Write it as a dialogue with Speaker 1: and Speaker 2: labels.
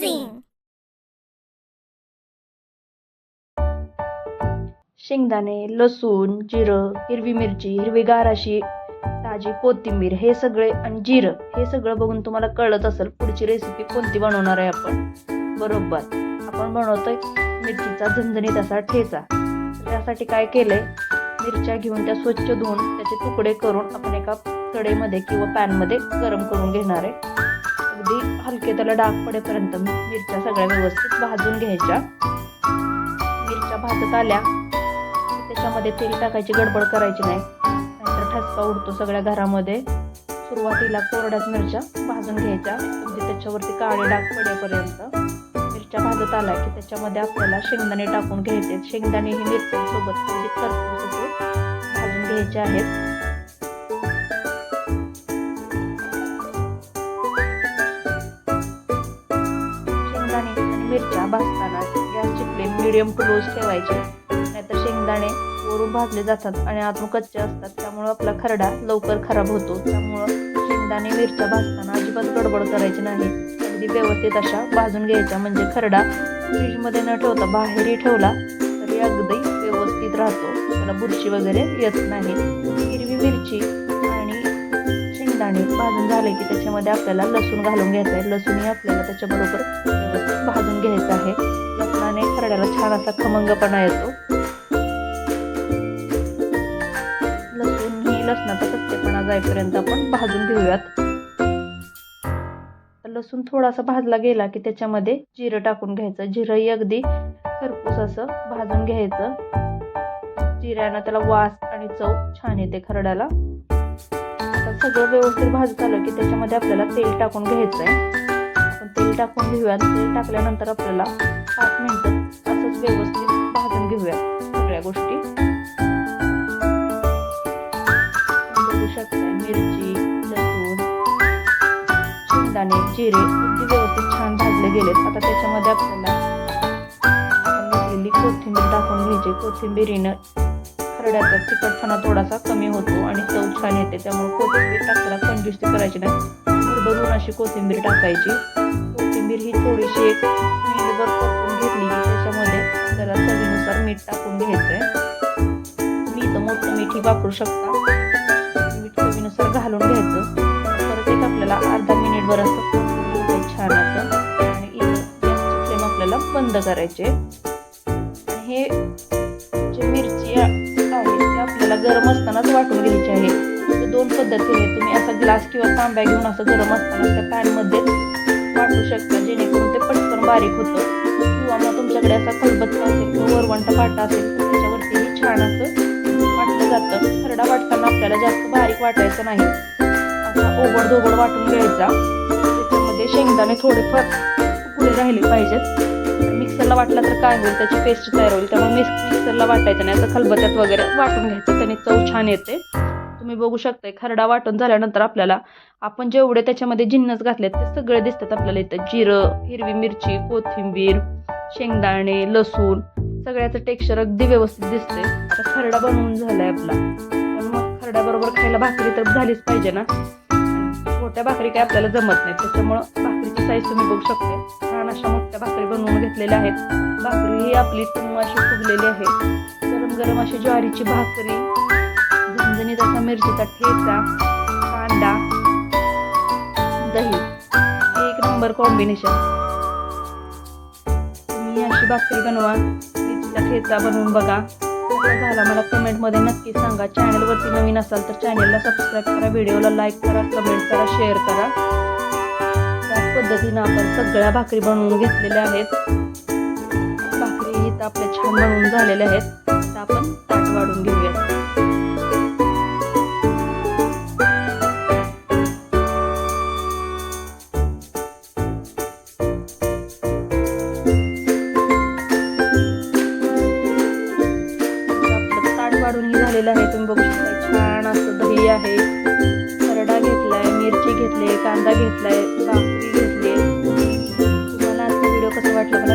Speaker 1: amazing!
Speaker 2: शेंगदाणे लसूण जिरं हिरवी मिरची हिरवीगार अशी ताजी कोथिंबीर हे सगळे आणि जिरं हे सगळं बघून तुम्हाला कळत असेल पुढची रेसिपी कोणती बनवणार आहे आपण. बरोबर. आपण बनवतोय मिरचीचा झणझणीत असा ठेचा. त्यासाठी काय केलंय? मिरच्या घेऊन त्या स्वच्छ धुवून त्याचे तुकडे करून आपण एका कडेमध्ये किंवा पॅनमध्ये गरम करून घेणार आहे. अगदी हलके त्याला डाग पडेपर्यंत मिरच्या सगळ्या व्यवस्थित भाजून घ्यायच्या. मिरच्या भाजत आल्या त्याच्यामध्ये तेल टाकायची गडबड करायची नाही. नाहीतर ठसका उडतो सगळ्या घरामध्ये. सुरुवातीला कोरड्याच मिरच्या भाजून घ्यायच्या. म्हणजे त्याच्यावरती काळे डाग पडेपर्यंत मिरच्या भाजत आल्या की त्याच्यामध्ये आपल्याला शेंगदाणे टाकून घ्यायचे. शेंगदाणे ही मिरच्यासोबत म्हणजे खरपूस भाजून घ्यायचे आहेत. मिरच्या भाजताना गॅसची फ्लेम मिडियम टू लोज ठेवायची. नाहीतर शेंगदाणे वरून भाजले जातात आणि आतून कच्चे असतात. त्यामुळं आपला खरडा लवकर खराब होतो. त्यामुळं शेंगदाणे मिरच्या भाजताना अजिबात गडबड करायची नाही. अगदी व्यवस्थित अशा भाजून घ्यायच्या. म्हणजे खरडा फ्रीजमध्ये न ठेवता बाहेरही ठेवला तरी अगदी व्यवस्थित राहतो. त्याला बुरशी वगैरे येत नाही. हिरवी मिरची दाणे भाजून झाले की त्याच्यामध्ये आपल्याला लसूण घालून घ्यायचं आहे. लसूणही आपल्याला त्याच्याबरोबर व्यवस्थित भाजून घ्यायचं आहे. लसणाने खरड्याला छान असा खमंगपणा येतो. लसूण ही लसणाचा कच्चेपणा जाईपर्यंत आपण भाजून घेऊयात. लसूण थोडासा भाजला गेला की त्याच्यामध्ये जिरं टाकून घ्यायचं. जिरंही अगदी खरपूस असं भाजून घ्यायचं. जिऱ्यानं त्याला वास आणि चव छान येते खरड्याला. आता सगळं व्यवस्थित भाजत आलं की त्याच्यामध्ये आपल्याला तेल टाकून घ्यायचं आहे आपण तेल टाकून घेऊया. तेल टाकल्यानंतर आपल्याला पाच मिनटं असंच व्यवस्थित भाजून घेऊया सगळ्या गोष्टी. बघू शकताय मिरची लसूण शेंगदाणे जिरे अगदी व्यवस्थित छान भाजले गेलेत. आता त्याच्यामध्ये आपल्याला आपण घेतलेली कोथिंबीर टाकून घ्यायची. कोथिंबीरीनं खरड्याचा तिखटपणा थोडासा कमी होतो आणि चव छान येते त्यामुळे कोथिंबीर टाकताना कंजूस्ती करायची नाही. भरभरून अशी कोथिंबीर टाकायची. कोथिंबीर ही थोडीशी एक मिनिटभर परतून घेतली की त्याच्यामध्ये जरा चवीनुसार मीठ टाकून घ्यायचं आहे तुम्ही इथं मोठं मीठही वापरू शकता. मीठ चवीनुसार घालून घ्यायचं. परत एक आपल्याला अर्धा मिनिटभर असं छान असं. आणि इथं फ्लेम आपल्याला बंद करायचे आणि हे वाटून घ्यायची आहे. दोन पद्धतीने तुम्ही असा ग्लास किंवा तांब्या घेऊन असं गरम असताना त्या पॅनमध्ये वाटू शकता जेणेकरून ते पटकन बारीक होतं. किंवा मग तुमच्याकडे असा खलबत्ता असेल किंवा वरवंटा पाटा असेल तर त्याच्यावरतीही छान असं वाटलं जातं. खरडा वाटताना आपल्याला जास्त बारीक वाटायचं नाही. असा ओबड धोबड वाटून घ्यायचा. त्याच्यामध्ये शेंगदाणे थोडेफार पुढे राहिले पाहिजेत. मिक्सरला वाटला तर काय होईल? त्याची पेस्ट तयार होईल. त्यामुळे मिक्स मिक्सरला वाटायचं नाही. असं खलबत्यात वगैरे वाटून घ्यायचं. त्याने चव छान येते. तुम्ही बघू शकताय खरडा वाटून झाल्यानंतर आपल्याला आपण जेवढे त्याच्यामध्ये जिन्नस घातलेत ते सगळे दिसतात आपल्याला इथं. जिरं हिरवी मिरची कोथिंबीर शेंगदाणे लसूण सगळ्याचं टेक्स्चर अगदी व्यवस्थित दिसते तर खरडा बनवून झालाय आपला. तर मग खरड्याबरोबर खायला भाकरी तर झालीच पाहिजे ना? छोट्या भाकरी काय आपल्याला जमत नाही त्याच्यामुळं भाकरीची साईज तुम्ही बघू शकता छान अशा मोठ्या भाकरी बनवून घेतलेल्या आहेत. भाकरी ही आपली तुम अशी फुगलेली आहे. गरम गरम अशी ज्वारीची भाकरी झणझणीत असा मिरचीचा ठेचा कांदा दही एक नंबर कॉम्बिनेशन तुम्ही अशी भाकरी बनवा मिरचीचा ठेचा बनवून बघा. झाला मला कमेंटमध्ये नक्की सांगा. चॅनलवरती नवीन असाल तर चॅनलला सबस्क्राईब करा व्हिडिओला लाईक करा कमेंट करा शेअर करा. अशाच पद्धतीनं आपण सगळ्या भाकरी बनवून घेतलेल्या आहेत. भाकरी इथं आपल्या छान बनवून झालेल्या आहेत. तर आपण ताट वाढून घेऊयात. ताट झालेलं आहे. तुम्ही बघू शकता छान असं दही आहे. खरडा घेतलाय मिरची घेतली कांदा घेतलाय व्हिडिओ कसा वाटला मला